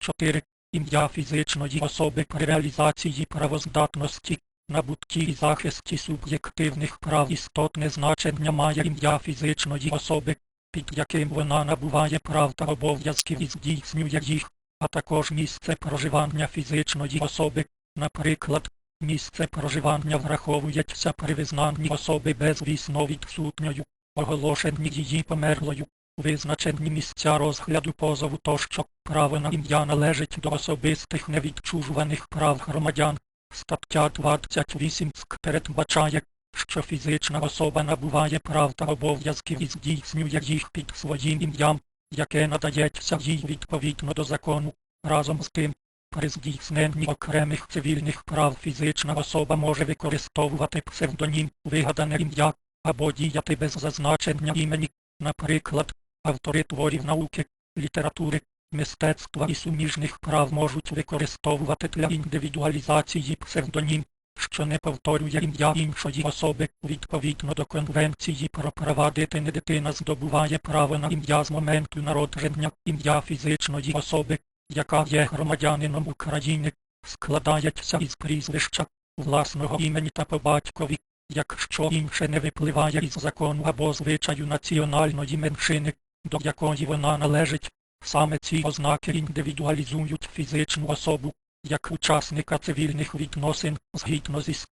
4. Ім'я фізичної особи при реалізації правоздатності, набутті і захисті суб'єктивних прав істотне значення має ім'я фізичної особи, під яким вона набуває прав та обов'язків і здійснює їх, а також місце проживання фізичної особи, наприклад, місце проживання враховується при визнанні особи безвісно відсутньою, оголошенні її померлою, визначені місця розгляду позову тощо право на ім'я належить до особистих невідчужуваних прав громадян. Стаття 28 передбачає, що фізична особа набуває прав та обов'язків і здійснює їх під своїм ім'ям, яке надається їй відповідно до закону. Разом з тим, при здійсненні окремих цивільних прав фізична особа може використовувати псевдонім, вигадане ім'я, або діяти без зазначення імені, наприклад, автори творів науки, літератури, мистецтва і суміжних прав можуть використовувати для індивідуалізації псевдонім, що не повторює ім'я іншої особи. Відповідно до Конвенції про права дитини дитина здобуває право на ім'я з моменту народження, ім'я фізичної особи, яка є громадянином України, складається із прізвища, власного імені та по батькові, якщо інше не випливає із закону або звичаю національної меншини, до якої вона належить. Саме ці ознаки індивідуалізують фізичну особу, як учасника цивільних відносин згідно зі ст-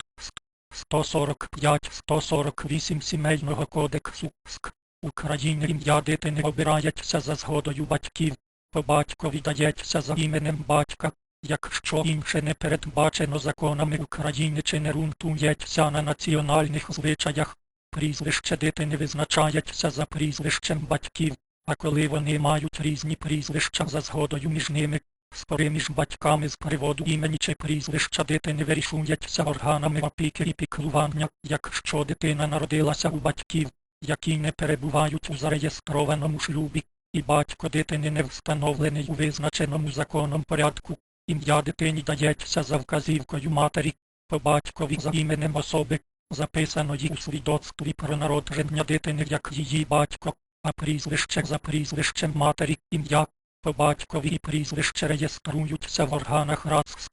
145-148 Сімейного кодексу СК України. Ім'я дитини обирається за згодою батьків, по батькові дається за іменем батька, якщо інше не передбачено законами України чи не ґрунтується на національних звичаях, прізвище дитини визначається за прізвищем батьків, а коли вони мають різні прізвища за згодою між ними, спори між батьками з приводу імені чи прізвища дитини вирішуються органами опіки і піклування, якщо дитина народилася у батьків, які не перебувають у зареєстрованому шлюбі, і батько дитини не встановлений у визначеному законом порядку, ім'я дитині дається за вказівкою матері, по батькові за іменем особи, записаної у свідоцтві про народження дитини як її батько, а прізвище за прізвищем матері, ім'я, по батькові і прізвище реєструються в органах РАЦ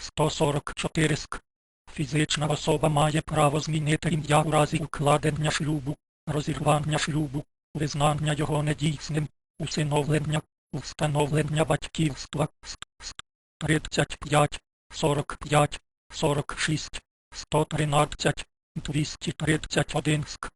144 СК. Фізична особа має право змінити ім'я у разі укладення шлюбу, розірвання шлюбу, визнання його недійсним, усиновлення, встановлення батьківства, ст- ст- 35, 45, 46, 113, 231 ск.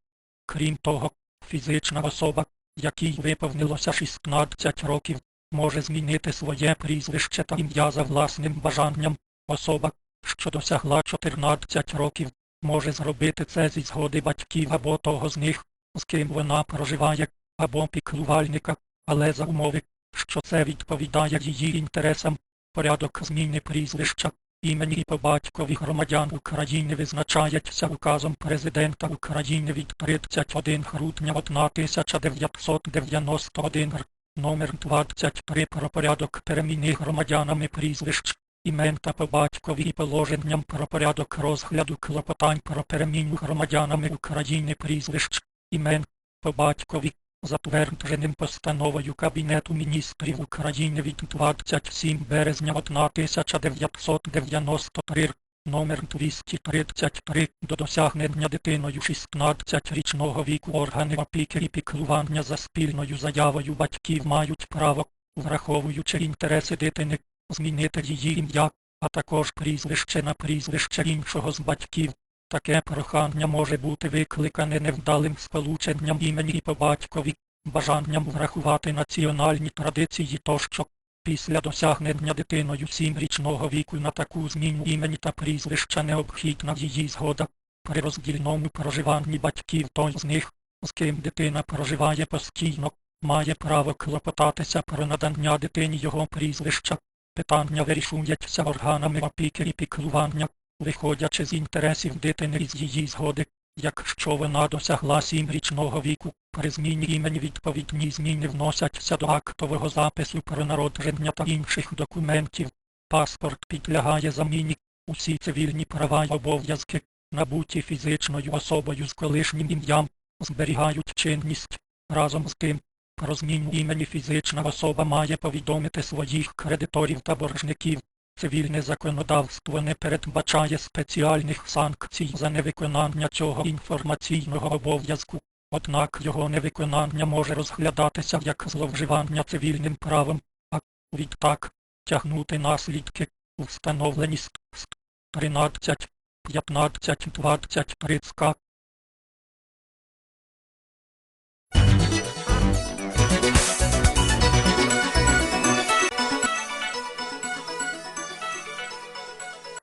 Крім того, фізична особа, якій виповнилося 16 років, може змінити своє прізвище та ім'я за власним бажанням. Особа, що досягла 14 років, може зробити це зі згоди батьків або того з них, з ким вона проживає, або піклувальника, але за умови, що це відповідає її інтересам. Порядок зміни прізвища, імені по батькові громадян України визначається указом президента України від 31 грудня 1991 р. Номер 23 про порядок переміни громадянами прізвищ, імен та по батькові і положенням про порядок розгляду клопотань про переміну громадянами України прізвищ, імен, по батькові, затвердженим постановою Кабінету міністрів України від 27 березня 1993 р. Номер 233 до досягнення дитиною 16-річного віку органи опіки і піклування за спільною заявою батьків мають право, враховуючи інтереси дитини, змінити її ім'я, а також прізвище на прізвище іншого з батьків. Таке прохання може бути викликане невдалим сполученням імені по батькові, бажанням врахувати національні традиції тощо. Після досягнення дитиною сімрічного віку на таку зміну імені та прізвища необхідна її згода. При роздільному проживанні батьків той з них, з ким дитина проживає постійно, має право клопотатися про надання дитині його прізвища. Питання вирішується органами опіки і піклування, виходячи з інтересів дитини з її згоди. Якщо вона досягла сімрічного віку, при зміні імені відповідні зміни вносяться до актового запису про народження та інших документів. Паспорт підлягає заміні. Усі цивільні права й обов'язки, набуті фізичною особою з колишнім ім'ям, зберігають чинність. Разом з тим, про зміну імені фізична особа має повідомити своїх кредиторів та боржників. Цивільне законодавство не передбачає спеціальних санкцій за невиконання цього інформаційного обов'язку. Однак його невиконання може розглядатися як зловживання цивільним правом, а відтак тягнути наслідки у встановлені ст- ст- 13, 15, 20 30